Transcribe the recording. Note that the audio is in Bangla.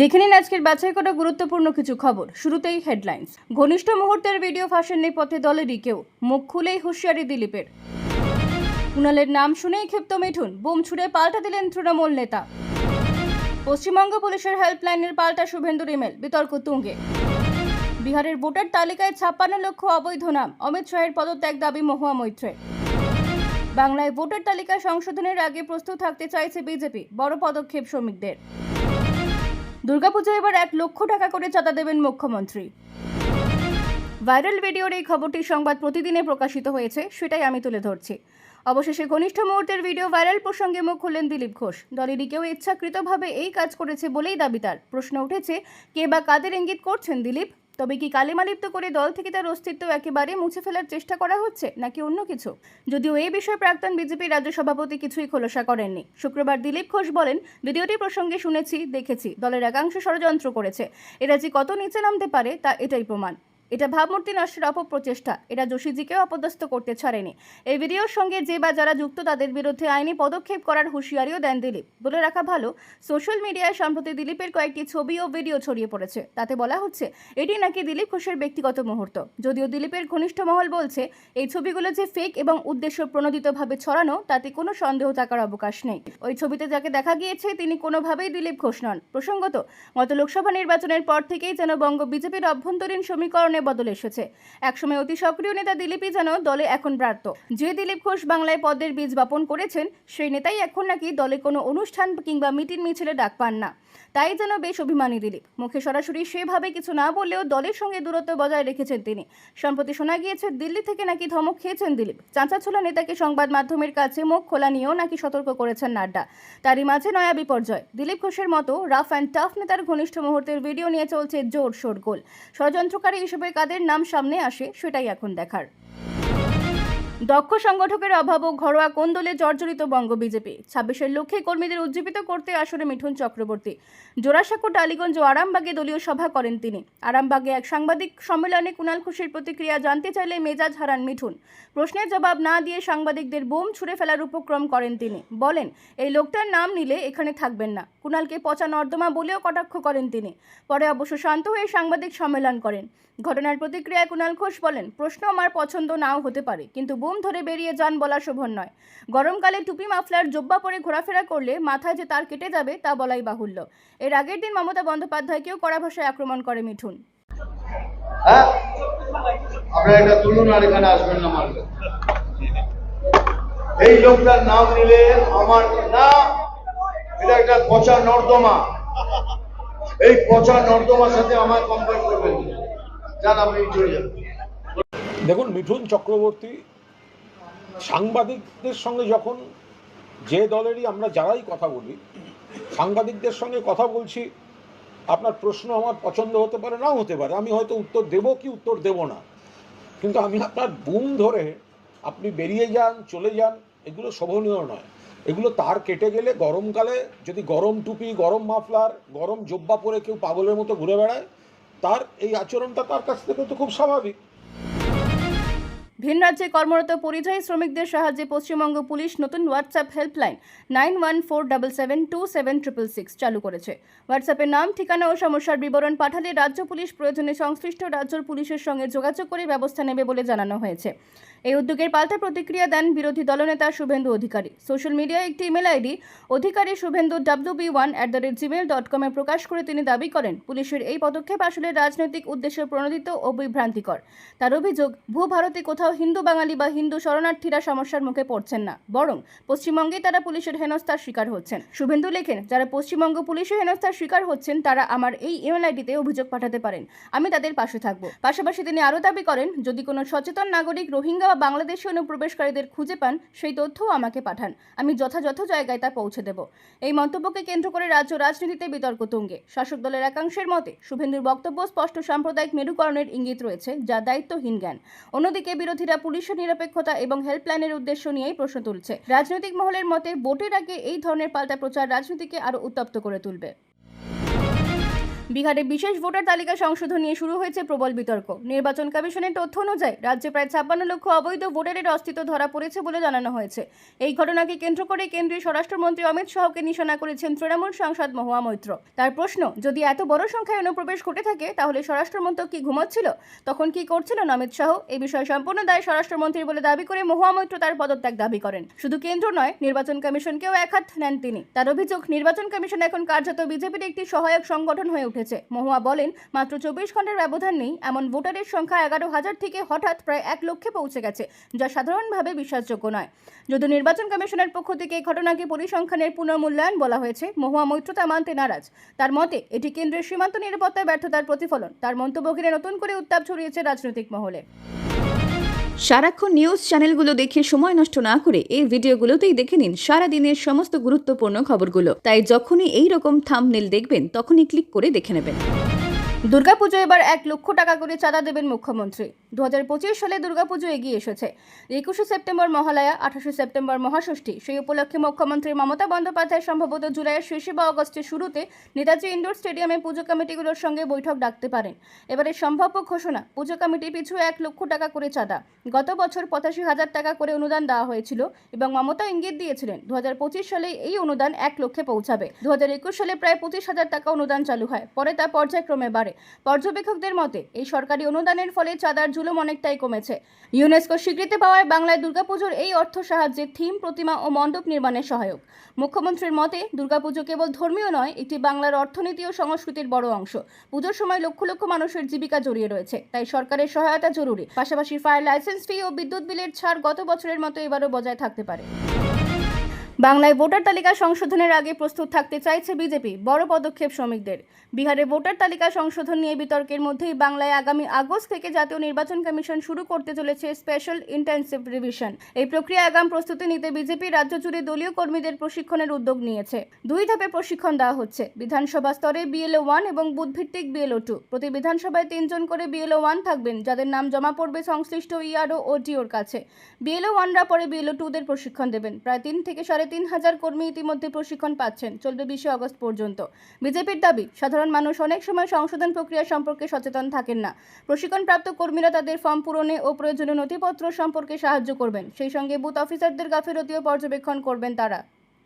দেখে নিন আজকের বাছাই করা গুরুত্বপূর্ণ কিছু খবর। শুরুতেই হেডলাইন্স ঘনিষ্ঠ মুহূর্তের ভিডিও ফাঁসের নেপথ্যে দলেরই কেউ মুখ খুলেই হুঁশিয়ারি দিলীপের। কুণালের নাম শুনেই ক্ষিপ্ত মিঠুন। বুম ছুড়ে পাল্টা দিলেন তৃণমূল নেতা। পশ্চিমবঙ্গ পুলিশের হেল্পলাইনের পাল্টা শুভেন্দুর ইমেল বিতর্ক তুঙ্গে। বিহারের ভোটার তালিকায় ছাপ্পান্ন লক্ষ অবৈধ নাম, অমিত শাহের পদত্যাগ দাবি মহুয়া মৈত্রে বাংলায় ভোটার তালিকা সংশোধনের আগে প্রস্তুত থাকতে চাইছে বিজেপি, বড় পদক্ষেপ শ্রমিকদের। দুর্গাপুজো এবার এক লক্ষ টাকা করে চাঁদা দেবেন মুখ্যমন্ত্রী। ভাইরাল ভিডিওর এই খবরটি সংবাদ প্রতিদিনে প্রকাশিত হয়েছে, সেটাই আমি তুলে ধরছি। অবশেষে ঘনিষ্ঠ মুহূর্তের ভিডিও ভাইরাল প্রসঙ্গে মুখ খুললেন দিলীপ ঘোষ। দলেরই কেউ ইচ্ছাকৃতভাবে এই কাজ করেছে বলেই দাবি তার। প্রশ্ন উঠেছে, কে বা কাদের ইঙ্গিত করছেন দিলীপ? তবে কি কালিমালিপ্ত করে দল থেকে তার অস্তিত্ব একেবারে মুছে ফেলার চেষ্টা করা হচ্ছে, নাকি অন্য কিছু? যদিও এই বিষয়ে প্রাক্তন বিজেপি রাজ্য সভাপতি কিছুই খোলসা করেননি। শুক্রবার দিলীপ ঘোষ বলেন, ভিডিওটি প্রসঙ্গে শুনেছি, দেখেছি, দলের একাংশ ষড়যন্ত্র করেছে। এরা যে কত নিচে নামতে পারে, তা এটাই প্রমাণ। এটা ভাবমূর্তি নষ্টের অপপ্রচেষ্টা। এটা যোশীজিকেও অপদস্থ করতে ছাড়েনি। এই ভিডিওর সঙ্গে যে বা যারা যুক্ত, তাদের বিরুদ্ধে আইনি পদক্ষেপ করার হুঁশিয়ারিও দেন দিলীপ। বলে রাখা ভালো, সোশ্যাল মিডিয়ায় সম্প্রতি দিলীপের কয়েকটি ছবি ও ভিডিও ছড়িয়ে পড়েছে। তাতে বলা হচ্ছে, এটি নাকি দিলীপ ঘোষের ব্যক্তিগত মুহূর্ত। যদিও দিলীপের ঘনিষ্ঠ মহল বলছে, এই ছবিগুলো যে ফেক এবং উদ্দেশ্য প্রণোদিতভাবে ছড়ানো, তাতে কোনো সন্দেহ থাকার অবকাশ নেই। ওই ছবিতে যাকে দেখা গিয়েছে, তিনি কোনোভাবেই দিলীপ ঘোষ নন। প্রসঙ্গত, গত লোকসভা নির্বাচনের পর থেকেই যেন বঙ্গ বিজেপির অভ্যন্তরীণ সমীকরণে বদল এসেছে। একসময় অতি সক্রিয় নেতা দিলীপই যেন দলে এখন ব্রাত্য যে দিলীপ ঘোষ বাংলায় পদের বীজ বপন করেছেন, সেই নেতাই এখন নাকি দলে কোনো অনুষ্ঠান কিংবা মিটিং মিছিলে ডাক পান না। তাই যেন বেশ অভিমানী দিলীপ। মুখে সরাসরি সেভাবে কিছু না বললেও দলের সঙ্গে দূরত্ব বজায় রেখেছেন তিনি। সম্প্রতি শোনা গিয়েছে, দিল্লি থেকে নাকি ধমক খেয়েছেন দিলীপ। চাঁচাছোলা নেতাকে সংবাদ মাধ্যমের কাছে মুখ খোলা নিয়েও নাকি সতর্ক করেছেন নাড্ডা। তারই মাঝে নয়া বিপর্যয়। দিলীপ ঘোষের মতো রাফ অ্যান্ড টাফ নেতার ঘনিষ্ঠ মুহূর্তের ভিডিও নিয়ে চলছে জোর শোরগোল ষড়যন্ত্রকারী হিসেবে কাদের নাম সামনে আসে সেটাই এখন দেখার। দক্ষ সংগঠকের অভাব ও ঘরোয়া কোন্দলে জর্জরিত বঙ্গ বিজেপি? ছাব্বিশের লক্ষ্যে কর্মীদের উজ্জীবিত করতে আসরে মিঠুন চক্রবর্তী। জোড়াসাঁকো, টালিগঞ্জ ও আরামবাগে দলীয় সভা করেন তিনি। আরামবাগে এক সাংবাদিক সম্মেলনে কুণাল ঘোষের প্রতিক্রিয়া জানতে চাইলে মেজাজ হারান মিঠুন। প্রশ্নের জবাব না দিয়ে সাংবাদিকদের বোম ছুড়ে ফেলার উপক্রম করেন তিনি। বলেন, এই লোকটার নাম নিলে এখানে থাকবেন না। কুণালকে পচা নর্দমা বলেও কটাক্ষ করেন তিনি। পরে অবশ্য শান্ত হয়ে সাংবাদিক সম্মেলন করেন। ঘটনার প্রতিক্রিয়ায় কুণাল ঘোষ বলেন, প্রশ্ন আমার পছন্দ নাও হতে পারে, কিন্তু বুম ধরে বেরিয়ে যান বলা শোভন নয়। গরমকালে টুপি মাফলার জব্বা পরে ঘোরাফেরা করলে মাথায় যে তার কেটে যাবে তা বলাই বাহুল্য। এর আগের দিন মমতা বন্দ্যোপাধ্যায়কেও কড়া ভাষায় আক্রমণ করে মিঠুন। হ্যাঁ? আপনারা এটা তুলুন আর এখানে আসবেন না মারবেন এই লোকটার নাম নিলে আমার না এটা একটা পচা নর্দমা। এই পচা নর্দমার সাথে আমার কম্পেয়ার করবেন। যান আপনি চলে যান। দেখুন মিঠুন চক্রবর্তী সাংবাদিকদের সঙ্গে যখন যে দলেরই আমরা যারাই কথা বলি, সাংবাদিকদের সঙ্গে কথা বলছি, আপনার প্রশ্ন আমার পছন্দ হতে পারে, নাও হতে পারে, আমি হয়তো উত্তর দেব কি উত্তর দেব না। কিন্তু আমি আপনার বুম ধরে আপনি বেরিয়ে যান, চলে যান, এগুলো শোভনীয় নয়। এগুলো তার কেটে গেলে গরমকালে যদি গরম টুপি, গরম মাফলার, গরম জব্বা পরে কেউ পাগলের মতো ঘুরে বেড়ায়, তার এই আচরণটা তার কাছ থেকে তো খুব স্বাভাবিক। ভিন রাজ্যে কর্মরত পরিযায়ী শ্রমিকদের সাহায্যে পশ্চিমবঙ্গ পুলিশ নতুন WhatsApp helpline nine one four double seven two seven triple six চালু করেছে। হোয়াটসঅ্যাপের নাম, ঠিকানা ও সমস্যার বিবরণ পাঠালে রাজ্য পুলিশ প্রয়োজনে সংশ্লিষ্ট রাজ্য পুলিশের সঙ্গে যোগাযোগ করে ব্যবস্থা নেবে বলে জানানো হয়েছে। এই উদ্যোগের পাল্টা প্রতিক্রিয়া দেন বিরোধী দলনেতা শুভেন্দু অধিকারী। সোশ্যাল মিডিয়ায় একটি email ID, Adhikari Suvendu W B one at the rate Gmail dot কমে প্রকাশ করে তিনি দাবি করেন, পুলিশের এই পদক্ষেপ আসলে রাজনৈতিক উদ্দেশ্যে প্রণোদিত ও বিভ্রান্তিকর। তার অভিযোগ ভূ ভারতে কোথাও হিন্দু বাঙালি বা হিন্দু শরণার্থীরা সমস্যার মুখে পড়ছেন না, বরং পশ্চিমবঙ্গে তারা পুলিশের হেনস্থার শিকার হচ্ছেন। শুভেন্দু লেখেন, যারা পশ্চিমবঙ্গ পুলিশের হেনস্থার শিকার হচ্ছেন, তারা আমার এই ইমেল আইডিতে অভিযোগ পাঠাতে পারেন। আমি তাদের পাশে থাকব। পাশাপাশি তিনি আরও দাবি করেন, যদি কোনো সচেতন নাগরিক রোহিঙ্গা বা বাংলাদেশি অনুপ্রবেশকারীদের খুঁজে পান, সেই তথ্যও আমাকে পাঠান। আমি যথাযথ জায়গায় তা পৌঁছে দেব। এই মন্তব্যকে কেন্দ্র করে রাজ্য রাজনীতিতে বিতর্ক তুঙ্গে। শাসক দলের একাংশের মতে, শুভেন্দুর বক্তব্য স্পষ্ট সাম্প্রদায়িক মেরুকরণের ইঙ্গিত রয়েছে, যা দায়িত্বহীন জ্ঞান। অন্যদিকে বিরোধীরা পুলিশের নিরপেক্ষতা এবং হেল্পলাইনের উদ্দেশ্য নিয়েই প্রশ্ন তুলছে। রাজনৈতিক মহলের মতে, ভোটের আগে এই ধরনের পাল্টা প্রচার রাজনীতিকে আরও উত্তপ্ত করে তুলবে। বিহারে বিশেষ ভোটার তালিকা সংশোধন নিয়ে শুরু হয়েছে প্রবল বিতর্ক। নির্বাচন কমিশনের তথ্য অনুযায়ী রাজ্যে প্রায় ছাপ্পান্ন লক্ষ অবৈধ ভোটারের অস্তিত্ব ধরা পড়েছে বলে জানানো হয়েছে। এই ঘটনাকে কেন্দ্র করে কেন্দ্রীয় স্বরাষ্ট্রমন্ত্রী অমিত শাহকে নিশানা করেছেন তৃণমূল সাংসদ মহুয়া মৈত্র। তার প্রশ্ন, যদি এত বড় সংখ্যায় অনুপ্রবেশ ঘটে থাকে, তাহলে স্বরাষ্ট্রমন্ত্রক কি ঘুমাচ্ছিল? তখন কি করছিলেন অমিত শাহ? এই বিষয়ে সম্পূর্ণ দায় স্বরাষ্ট্রমন্ত্রীর বলে দাবি করে মহুয়া মৈত্র তার পদত্যাগ দাবি করেন। শুধু কেন্দ্র নয়, নির্বাচন কমিশনকেও এক হাত নেন তিনি। তার অভিযোগ, নির্বাচন কমিশন এখন কার্যত বিজেপির একটি সহায়ক সংগঠন হয়ে উঠেছে। মহুয়া বলেন, মাত্র চব্বিশ ঘণ্টার ব্যবধান নেই, এমন ভোটারের সংখ্যা এগারো হাজার থেকে হঠাৎ প্রায় এক লক্ষে পৌঁছে গেছে, যা সাধারণভাবে বিশ্বাসযোগ্য নয়। যদি নির্বাচন কমিশনের পক্ষ থেকে এই ঘটনাকে পরিসংখ্যানের পুনর্মূল্যায়ন বলা হয়েছে, মহুয়া মৈত্রতা মানতে নারাজ। তার মতে, এটি কেন্দ্রের সীমান্ত নিরাপত্তায় ব্যর্থতার প্রতিফলন। তার মন্তব্য ঘিরে নতুন করে উত্তাপ ছড়িয়েছে রাজনৈতিক মহলে। সারাক্ষণ নিউজ চ্যানেলগুলো দেখে সময় নষ্ট না করে এই ভিডিওগুলোতেই দেখে নিন সারাদিনের সমস্ত গুরুত্বপূর্ণ খবরগুলো। তাই যখনই এই রকম থামনেল দেখবেন, তখনই ক্লিক করে দেখে নেবেন। দুর্গাপুজো এবার এক লক্ষ টাকা করে চাঁদা দেবেন মুখ্যমন্ত্রী। দু হাজার পঁচিশ সালে দুর্গাপুজো এগিয়ে এসেছে। একুশে সেপ্টেম্বর মহালয়া, আঠাশে সেপ্টেম্বর মহাষষ্ঠী। সেই উপলক্ষে মুখ্যমন্ত্রী মমতা বন্দ্যোপাধ্যায় সম্ভবত জুলাইয়ের শেষে বা অগস্টের শুরুতে নেতাজি ইন্ডোর স্টেডিয়ামে পুজো কমিটিগুলোর সঙ্গে বৈঠক ডাকতে পারেন। এবারে সম্ভাব্য ঘোষণা, পুজো কমিটি পিছু এক লক্ষ টাকা করে চাঁদা। গত বছর পঁচাশি হাজার টাকা করে অনুদান দেওয়া হয়েছিল এবং মমতা ইঙ্গিত দিয়েছিলেন, দু হাজার পঁচিশ সালে এই অনুদান এক লক্ষে পৌঁছাবে। দু হাজার একুশ সালে প্রায় পঁচিশ হাজার টাকা অনুদান চালু হয়, পরে তা পর্যায়ক্রমে বাড়ে। পর্যবেক্ষকদের মতে, এই সরকারি অনুদানের ফলে চাঁদার জুলুম অনেকটাই কমেছে। ইউনেস্কো স্বীকৃতি পাওয়ায় বাংলায় দুর্গাপুজোর এই অর্থ সাহায্যে থিম, প্রতিমা ও মণ্ডপ নির্মাণে সহায়ক। মুখ্যমন্ত্রীর মতে, দুর্গাপুজো কেবল ধর্মীয় নয়, এটি বাংলার অর্থনীতি ও সংস্কৃতির বড় অংশ। পুজোর সময় লক্ষ লক্ষ মানুষের জীবিকা জড়িয়ে রয়েছে, তাই সরকারের সহায়তা জরুরি। পাশাপাশি ফায়ার লাইসেন্স ফি ও বিদ্যুৎ বিলের ছাড় গত বছরের মতো এবারও বজায় থাকতে পারে। বাংলায় ভোটার তালিকা সংশোধনের আগে প্রস্তুত থাকতে চাইছে বিজেপি, বড় পদক্ষেপ শ্রমিকদের। বিহারে ভোটার তালিকা সংশোধন নিয়ে বিতর্কের মধ্যেই বাংলায় আগামী আগস্ট থেকে জাতীয় নির্বাচন কমিশন শুরু করতে চলেছে স্পেশাল ইন্টেন্সিভ রিভিশন। এই প্রক্রিয়া আগাম প্রস্তুতি নিতে বিজেপি রাজ্য জুড়ে দলীয় কর্মীদের প্রশিক্ষণের উদ্যোগ নিয়েছে। দুই ধাপে প্রশিক্ষণ দেওয়া হচ্ছে, বিধানসভা স্তরে বিএলও ওয়ান এবং বুথভিত্তিক বিএলও টু। প্রতি বিধানসভায় তিনজন করে বিএলও ওয়ান থাকবেন, যাদের নাম জমা পড়বে সংশ্লিষ্ট ইআরও ও ডিওর কাছে। বিএলও ওয়ানরা পরে বিএলও টুদের প্রশিক্ষণ দেবেন। প্রায় তিন থেকে সাড়ে তিন হাজার কর্মী ইতিমধ্যে প্রশিক্ষণ পাচ্ছেন। চলবে বিশে অগস্ট পর্যন্ত। বিজেপির দাবি, সাধারণ মানুষ অনেক সময় সংশোধন প্রক্রিয়া সম্পর্কে সচেতন থাকেন না। প্রশিক্ষণপ্রাপ্ত কর্মীরা তাদের ফর্ম পূরণে ও প্রয়োজনীয় নথিপত্র সম্পর্কে সাহায্য করবেন। সেই সঙ্গে বুথ অফিসারদের গাফিলতিও পর্যবেক্ষণ করবেন তারা।